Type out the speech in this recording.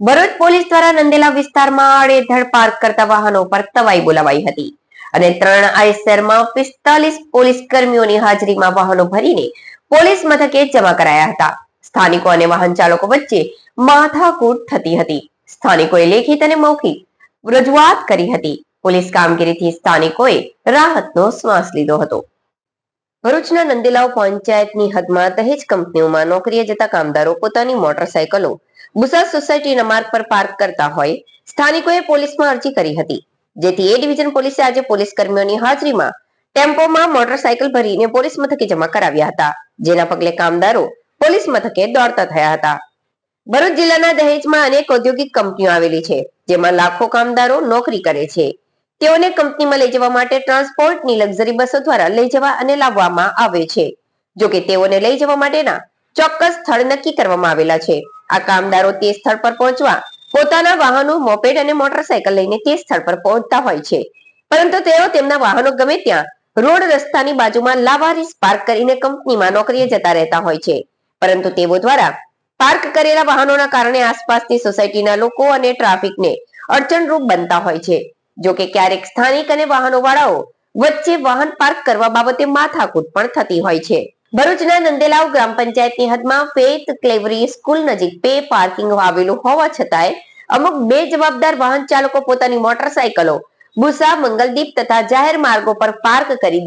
Bharuch police દ્વારા નંદેલા વિસ્તારમાં આડેધડ પાર્ક કરતા વાહનો પર તવાઈ બોલાવાઈ હતી અને ત્રણ આઈસરમાં પિસ્તાલીસ પોલીસ કર્મીઓની હાજરીમાં વાહનો ભરીને પોલીસ મથકે જમા કરાયા હતા. સ્થાનિકો અને વાહન ચાલકો વચ્ચે માથાકૂટ થતી હતી. સ્થાનિકોએ લેખિત અને મૌખિક રજૂઆત કરી હતી. પોલીસ કામગીરીથી સ્થાનિકોએ રાહતનો શ્વાસ લીધો હતો. ભરૂચના નંદીલાવ પંચાયતની હદમાં દહેજ કંપનીઓમાં નોકરીએ જતા કામદારો પોતાની મોટરસાયકલો બુસા સોસાયટીના માર્ગ પર પાર્ક કરતા હોય, સ્થાનિકોએ પોલીસમાં અરજી કરી હતી. જેથી એ ડિવિઝન પોલીસે આજે પોલીસ કર્મીઓની હાજરીમાં ટેમ્પોમાં મોટરસાયકલ ભરીને પોલીસ મથકે જમા કરાવ્યા હતા, જેના પગલે કામદારો પોલીસ મથકે દોડતા થયા હતા. ભરૂચ જિલ્લાના દહેજમાં અનેક ઔદ્યોગિક કંપનીઓ આવેલી છે, જેમાં લાખો કામદારો નોકરી કરે છે. તેઓને કંપનીમાં લઈ જવા માટે ટ્રાન્સપોર્ટની લક્ઝરી બસો દ્વારા લઈ જવા અને લાવવામાં આવે છે. જોકે તેઓને લઈ જવા માટેના ચોક્કસ સ્થળ નક્કી કરવામાં આવેલા છે. આ કામદારો તે સ્થળ પર પહોંચવા પોતાના વાહનો, મોપેડ અને મોટરસાયકલ લઈને તે સ્થળ પર પહોંચતા હોય છે. પરંતુ તેઓ તેમના વાહનો ગમે ત્યાં રોડ રસ્તાની બાજુમાં લાવારીસ પાર્ક કરીને કંપનીમાં નોકરીએ જતા રહેતા હોય છે. પરંતુ તેઓ દ્વારા પાર્ક કરેલા વાહનોના કારણે આસપાસની સોસાયટીના લોકો અને ટ્રાફિકને અડચણરૂપ બનતા હોય છે. જો ક્યારેક સ્થાનિક અને વાહનો વાળાઓ વચ્ચે વાહન પાર્ક કરવા બાબતે માથાકૂટ પણ થતી હોય છે. ભરૂચના નંદેલાવ ગ્રામ પંચાયતની હદમાં ફેથ ક્લેવરી સ્કૂલ નજીક પે પાર્કિંગ આવેલું હોવા છતાંય અમુક બે જવાબદાર વાહન ચાલકો પોતાની મોટરસાયકલો ભૂસા, મંગલદીપ તથા જાહેર માર્ગો પર પાર્ક કરી